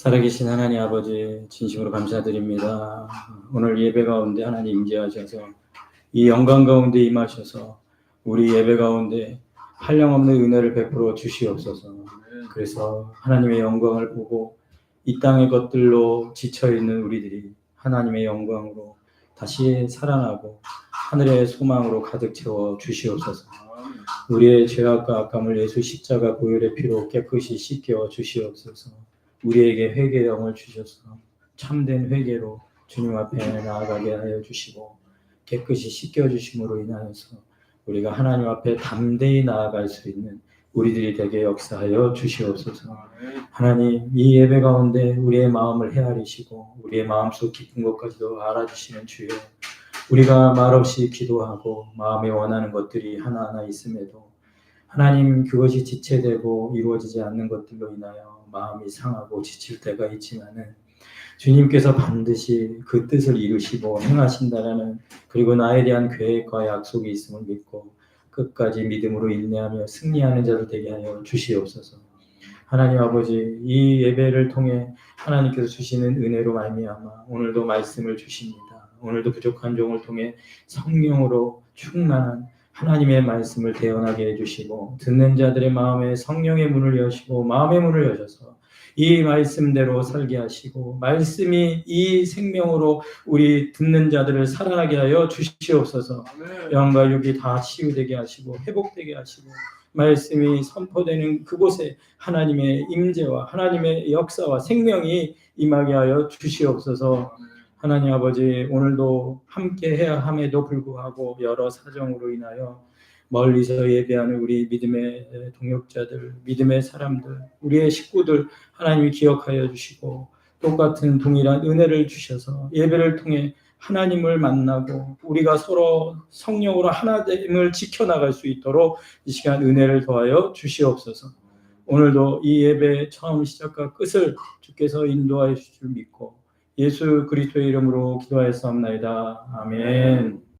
살아계신 하나님 아버지 진심으로 감사드립니다. 오늘 예배 가운데 하나님 임재하셔서 이 영광 가운데 임하셔서 우리 예배 가운데 한량없는 은혜를 베풀어 주시옵소서. 그래서 하나님의 영광을 보고 이 땅의 것들로 지쳐 있는 우리들이 하나님의 영광으로 다시 살아나고 하늘의 소망으로 가득 채워 주시옵소서. 우리의 죄악과 악함을 예수 십자가 보혈의 피로 깨끗이 씻겨 주시옵소서. 우리에게 회개의 영을 주셔서 참된 회개로 주님 앞에 나아가게 하여 주시고 깨끗이 씻겨 주심으로 인하여서 우리가 하나님 앞에 담대히 나아갈 수 있는 우리들이 되게 역사하여 주시옵소서. 하나님 이 예배 가운데 우리의 마음을 헤아리시고 우리의 마음속 깊은 것까지도 알아주시는 주여 우리가 말없이 기도하고 마음에 원하는 것들이 하나하나 있음에도 하나님 그것이 지체되고 이루어지지 않는 것들로 인하여 마음이 상하고 지칠 때가 있지만은 주님께서 반드시 그 뜻을 이루시고 행하신다라는 그리고 나에 대한 계획과 약속이 있음을 믿고 끝까지 믿음으로 인내하며 승리하는 자들 되게 하여 주시옵소서. 하나님 아버지 이 예배를 통해 하나님께서 주시는 은혜로 말미암아 오늘도 말씀을 주십니다. 오늘도 부족한 종을 통해 성령으로 충만한 하나님의 말씀을 대언하게 해주시고 듣는 자들의 마음에 성령의 문을 여시고 마음의 문을 여셔서 이 말씀대로 살게 하시고 말씀이 이 생명으로 우리 듣는 자들을 살아나게 하여 주시옵소서. 영과 육이 다 치유되게 하시고 회복되게 하시고 말씀이 선포되는 그곳에 하나님의 임재와 하나님의 역사와 생명이 임하게 하여 주시옵소서. 하나님 아버지 오늘도 함께 해야 함에도 불구하고 여러 사정으로 인하여 멀리서 예배하는 우리 믿음의 동역자들, 믿음의 사람들, 우리의 식구들 하나님이 기억하여 주시고 똑같은 동일한 은혜를 주셔서 예배를 통해 하나님을 만나고 우리가 서로 성령으로 하나됨을 지켜나갈 수 있도록 이 시간 은혜를 더하여 주시옵소서. 오늘도 이 예배 처음 시작과 끝을 주께서 인도하여 주실 줄 믿고 예수 그리스도의 이름으로 기도하였사옵나이다. 아멘.